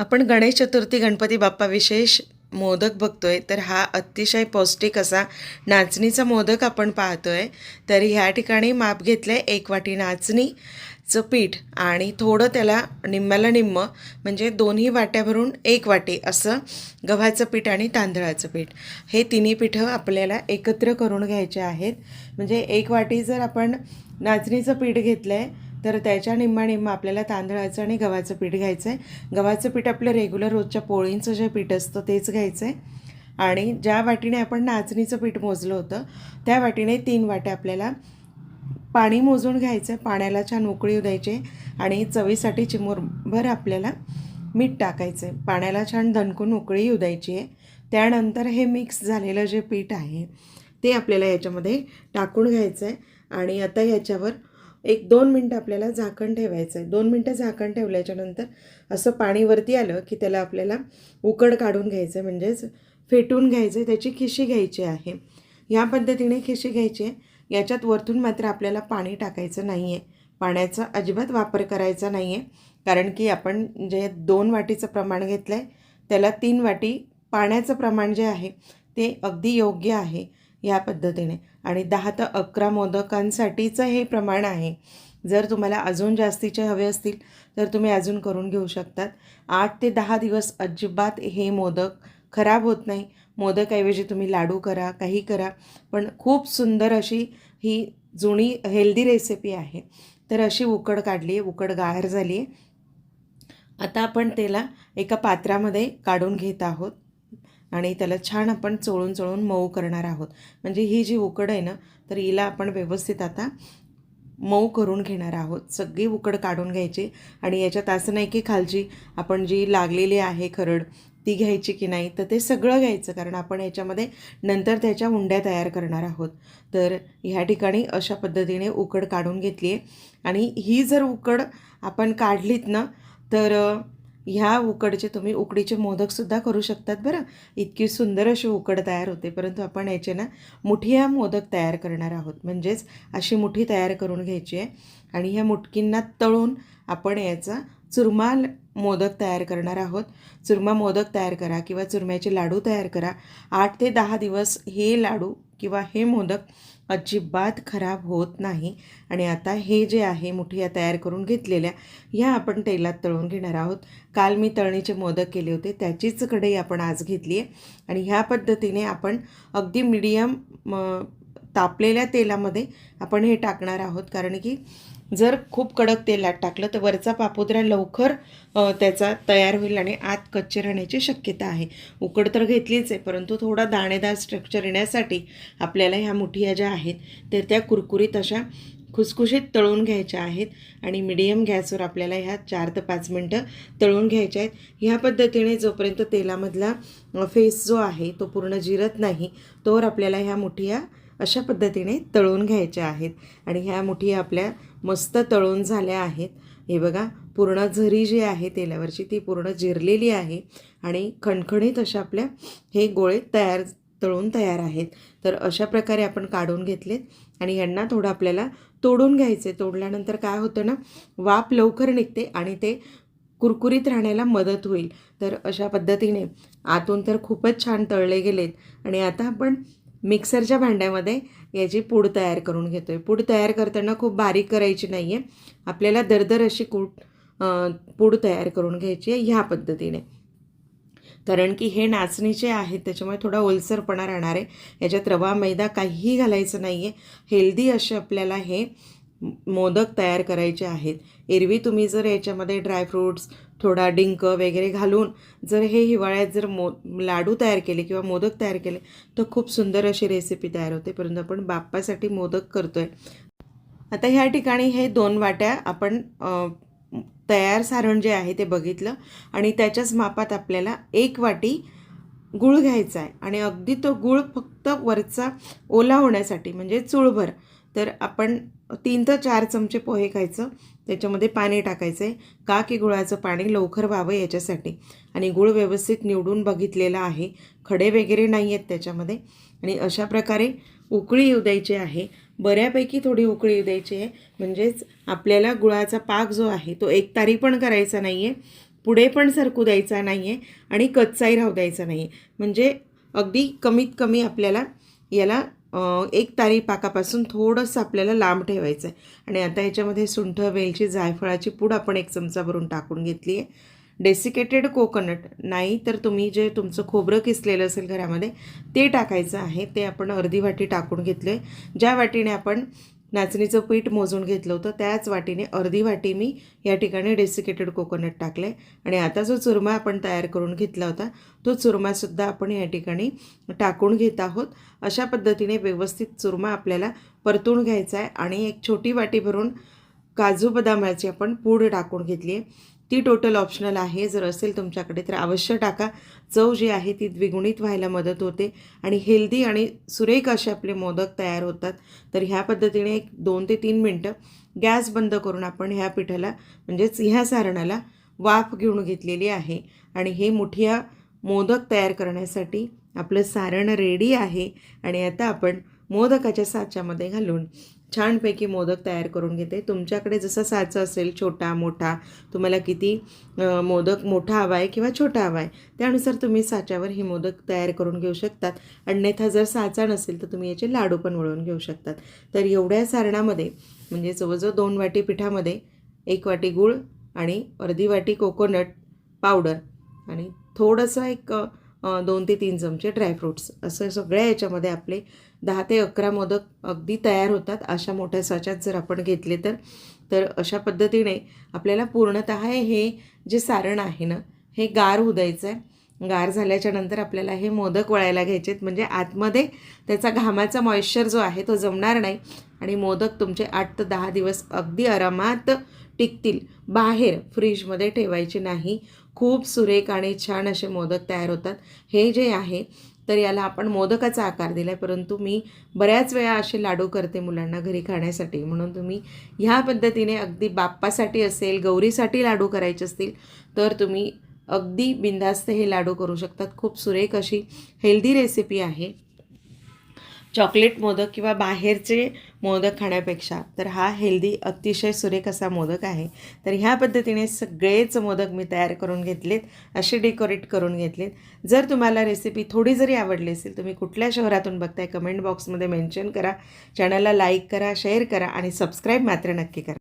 आपण गणेश चतुर्थी गणपती बाप्पा विशेष मोदक बघतोय तर हा अतिशय पौष्टिक असा नाचणीचा मोदक आपण पाहतोय. तर ह्या ठिकाणी माप घेतलं आहे एक वाटी नाचणीचं पीठ आणि थोडं त्याला निम्म्याला निम्म म्हणजे दोन्ही वाट्या भरून एक वाटी असं गव्हाचं पीठ आणि तांदळाचं पीठ. हे तिन्ही पिठं आपल्याला एकत्र करून घ्यायचे आहेत. म्हणजे एक वाटी जर आपण नाचणीचं पीठ घेतलं आहे तर त्याच्या निम्मा निम्मा आपल्याला तांदळाचं आणि गव्हाचं पीठ घ्यायचं आहे गव्हाचं पीठ आपलं रेग्युलर रोजच्या पोळींचं जे पीठ असतं तेच घ्यायचं आहे आणि ज्या वाटीने आपण नाचणीचं पीठ मोजलं होतं त्या वाटीने तीन वाट्या आपल्याला पाणी मोजून घ्यायचं आहे पाण्याला छान उकळी द्यायचे आणि चवीसाठी चिमूरभर आपल्याला मीठ टाकायचं आहे पाण्याला छान दणकून उकळी उदायची आहे. त्यानंतर हे मिक्स झालेलं जे पीठ आहे ते आपल्याला याच्यामध्ये टाकून घ्यायचं आहे आणि आता याच्यावर एक दोन मिनटं आपल्याला झाकण ठेवायचं आहे. दोन मिनटं झाकण ठेवल्याच्यानंतर असं पाणीवरती आलं की त्याला आपल्याला उकड काढून घ्यायचं आहे म्हणजेच फेटून घ्यायचं. आहे त्याची खिशी घ्यायची आहे. ह्या पद्धतीने खिशी घ्यायची आहे. याच्यात वरतून मात्र आपल्याला पाणी टाकायचं नाही आहे पाण्याचा अजिबात वापर करायचा नाही आहे कारण की आपण जे दोन वाटीचं प्रमाण घेतलं आहे त्याला तीन वाटी पाण्याचं प्रमाण जे आहे ते अगदी योग्य आहे या पद्धतीने. आणि दहा ते अकरा मोदकांसाठीचं हे प्रमाण आहे. जर तुम्हाला अजून जास्तीचे हवे असतील तर तुम्ही अजून करून घेऊ शकतात. आठ ते दहा दिवस अजिबात हे मोदक खराब होत नाही. मोदकऐवजी तुम्ही लाडू करा काही करा. पण खूप सुंदर अशी ही जुनी हेल्दी रेसिपी आहे. तर अशी उकड काढली आहे उकड गार झाली आहे आता आपण त्याला एका पात्रामध्ये काढून घेत आहोत. आणि त्याला छान आपण चोळून चोळून मऊ करणार आहोत. म्हणजे ही जी उकड आहे ना तर हिला आपण व्यवस्थित आता मऊ करून घेणार आहोत. सगळी उकड काढून घ्यायची आणि याच्यात असं नाही की खालची आपण जी लागलेली आहे खरड ती घ्यायची की नाही तर ते सगळं घ्यायचं. कारण आपण याच्यामध्ये नंतर त्याच्या उंड्या तयार करणार आहोत. तर ह्या ठिकाणी अशा पद्धतीने उकड काढून घेतली आहे आणि ही जर उकड आपण काढलीत ना तर ह्या उकडचे तुम्ही उकडीचे मोदकसुद्धा करू शकतात बरं. इतकी सुंदर अशी उकड तयार होते. परंतु आपण याचे ना मुठिया मोदक तयार करणार आहोत. म्हणजेच अशी मुठी तयार करून घ्यायची आहे. आणि ह्या मुटकींना तळून आपण याचा चुरमा मोदक तयार करणार आहोत. चुरमा मोदक तयार करा किंवा चुरम्याचे लाडू तयार करा. आठ ते दहा दिवस हे लाडू किंवा हे मोदक अजिबात खराब होत नाही. आणि आता हे जे आहे मुठिया तयार करून घेतलेल्या ह्या आपण तेलात तळून घेणार आहोत. काल मी तळणीचे मोदक केले होते त्याचीच कढई आपण आज घेतली आहे. आणि ह्या पद्धतीने आपण अगदी मिडियम तापलेल्या तेलामध्ये आपण हे टाकणार आहोत. कारण की जर खूप कडक तेलात टाकलं तर वरचा पापुद्रा लवकर त्याचा तयार होईल आणि आत कच्चे राहण्याची शक्यता आहे. उकड तर घेतलीच आहे परंतु थोडा दाणेदार स्ट्रक्चर येण्यासाठी आपल्याला ह्या मुठिया ज्या आहेत तर त्या कुरकुरीत अशा खुसखुशीत तळून घ्यायच्या आहेत आणि मिडियम गॅसवर आपल्याला ह्या चार ते पाच मिनटं तळून घ्यायच्या आहेत. ह्या पद्धतीने जोपर्यंत तेलामधला फेस जो आहे तो पूर्ण जिरत नाही तोवर आपल्याला ह्या मुठिया अशा पद्धतीने तळून घ्यायच्या आहेत. आणि ह्या मुठी आपल्या मस्त तळून झाल्या आहेत. हे बघा पूर्ण झरी जी आहे तेलावरची ती पूर्ण जिरलेली आहे आणि खणखणीत अशा आपल्या हे गोळे तयार तळून तयार आहेत. तर अशा प्रकारे आपण काढून घेतलेत आणि ह्यांना थोडं आपल्याला तोडून घ्यायचे तोडल्यानंतर काय होतं ना वाफ लवकर निघते आणि ते कुरकुरीत राहण्याला मदत होईल. तर अशा पद्धतीने आतून तर खूपच छान तळले गेलेत. आणि आता आपण मिक्सरच्या भांड्यामध्ये याची पूड तयार करून घेतो आहे पूड तयार करताना खूप बारीक करायची नाही आहे आपल्याला दरदर अशी कूट पूड तयार करून घ्यायची आहे ह्या पद्धतीने. कारण की हे नाचणीचे आहेत त्याच्यामुळे थोडा ओलसरपणा राहणार आहे. याच्यात रवा मैदा काहीही घालायचं नाही आहे हेल्दी असे आपल्याला हे मोदक तयार करायचे आहेत. एरवी तुम्ही जर याच्यामध्ये ड्रायफ्रूट्स थोडा डिंक वगैरे घालून जर हे हिवाळ्यात जर मो लाडू तयार केले किंवा मोदक तयार केले तर खूप सुंदर अशी रेसिपी तयार होते. परंतु आपण बाप्पासाठी मोदक करतोय. आता ह्या ठिकाणी हे दोन वाट्या आपण तयार सारण जे आहे ते बघितलं आणि त्याच्याच मापात आपल्याला एक वाटी गूळ घ्यायचा आहे. आणि अगदी तो गूळ फक्त वरचा ओला होण्यासाठी म्हणजे चुळभर तर आपण तीन ते चार चमचे पोहे खायचं. त्याच्यामध्ये पाणी टाकायचं आहे का की गुळाचं पाणी लवकर व्हावं याच्यासाठी. आणि गुळ व्यवस्थित निवडून बघितलेला आहे. खडे वगैरे नाही आहेत त्याच्यामध्ये. आणि अशा प्रकारे उकळी येऊ द्यायची आहे. बऱ्यापैकी थोडी उकळी येऊ द्यायची आहे. म्हणजेच आपल्याला गुळाचा पाक जो आहे तो एक तारी पण करायचा नाही आहे पुढे पण सरकू द्यायचा नाही आहे आणि कच्चाही राहू द्यायचा नाही आहे म्हणजे अगदी कमीत कमी आपल्याला याला एक तारी पाकापासून थोडंसं आपल्याला लांब ठेवायचं आहे आणि आता याच्यामध्ये सुंठ वेलची जायफळाची पूड आपण एक चमचा भरून टाकून घेतली आहे. डेसिकेटेड कोकोनट नाही तर तुम्ही जे तुमचं खोबरं किसलेलं असेल घरामध्ये ते टाकायचं आहे. ते आपण अर्धी वाटी टाकून घेतलं आहे ज्या वाटीने आपण नाचणीचं पीठ मोजून घेतलं होतं. त्याच वाटीने अर्धी वाटी मी या ठिकाणी डेसिकेटेड कोकोनट टाकलं आहे आणि आता जो चुरमा आपण तयार करून घेतला होता तो चुरमासुद्धा आपण या ठिकाणी टाकून घेत आहोत. अशा पद्धतीने व्यवस्थित चुरमा आपल्याला परतून घ्यायचा आहे. आणि एक छोटी वाटी भरून काजू बदामाची आपण पूड टाकून घेतली आहे. ती टोटल ऑप्शनल आहे. जर असेल तुमच्याकडे तर अवश्य टाका. चव जी आहे ती द्विगुणित व्हायला मदत होते. आणि हेल्दी आणि सुरेख असे आपले मोदक तयार होतात. तर ह्या पद्धतीने एक दोन ते तीन मिनटं गॅस बंद करून आपण ह्या पिठाला म्हणजेच ह्या सारणाला वाफ घेऊन घेतलेली आहे. आणि हे मुठिया मोदक तयार करण्यासाठी आपलं सारण रेडी आहे. आणि आता आपण मोदकाच्या साच्यामध्ये घालून छानपैकी मोदक तयार करून घेते. तुमच्याकडे जसा साचा असेल छोटा मोठा तुम्हाला किती मोदक मोठा हवा आहे किंवा छोटा हवा आहे त्यानुसार तुम्ही साच्यावर हे मोदक तयार करून घेऊ शकतात. अन्यथा जर साचा नसेल तर तुम्ही याचे लाडू पण वळवून घेऊ शकतात. तर एवढ्या सारणामध्ये म्हणजे जवळजवळ दोन वाटी पिठामध्ये एक वाटी गूळ आणि अर्धी वाटी कोकोनट पावडर आणि थोडंसं एक दोन ते तीन चमचे ड्रायफ्रूट्स असं सगळ्या याच्यामध्ये आपले दहा ते अकरा मोदक अगदी तयार होतात. अशा मोठ्या साच्यात जर आपण घेतले तर तर अशा पद्धतीने आपल्याला पूर्णत हे जे सारण आहे ना हे गार होऊ द्यायचं आहे गार झाल्याच्यानंतर आपल्याला हे मोदक वळायला घ्यायचे आहेत म्हणजे आतमध्ये त्याचा घामाचा मॉइश्चर जो आहे तो जमणार नाही. आणि मोदक तुमचे आठ ते दहा दिवस अगदी आरामात टिकतील. बाहेर फ्रीजमध्ये ठेवायचे नाही. खूप सुरेख आणि छान असे मोदक तयार होतात. हे जे आहे तर याला आपण मोदकाचा आकार दिला आहे परंतु मी बऱ्याच वेळा असे लाडू करते मुलांना घरी खाण्यासाठी. म्हणून तुम्ही ह्या पद्धतीने अगदी बाप्पासाठी असेल गौरीसाठी लाडू करायचे असतील तर तुम्ही अगदी बिंदास्त हे लाडू करू शकतात. खूप सुरेख अशी हेल्दी रेसिपी आहे. चॉकलेट मोदक किंवा बाहेरचे मोदक खाण्यापेक्षा तर हा हेल्दी अतिशय सुरेख असा मोदक आहे. तर ह्या पद्धतीने सगळेच मोदक मी तयार करून घेतलेत असे डेकोरेट करून घेतलेत. जर तुम्हाला रेसिपी थोडी जरी आवडली असेल तुम्ही कुठल्या शहरातून बघताय कमेंट बॉक्समध्ये मेन्शन करा. चॅनलला लाईक करा शेअर करा आणि सबस्क्राईब मात्र नक्की करा.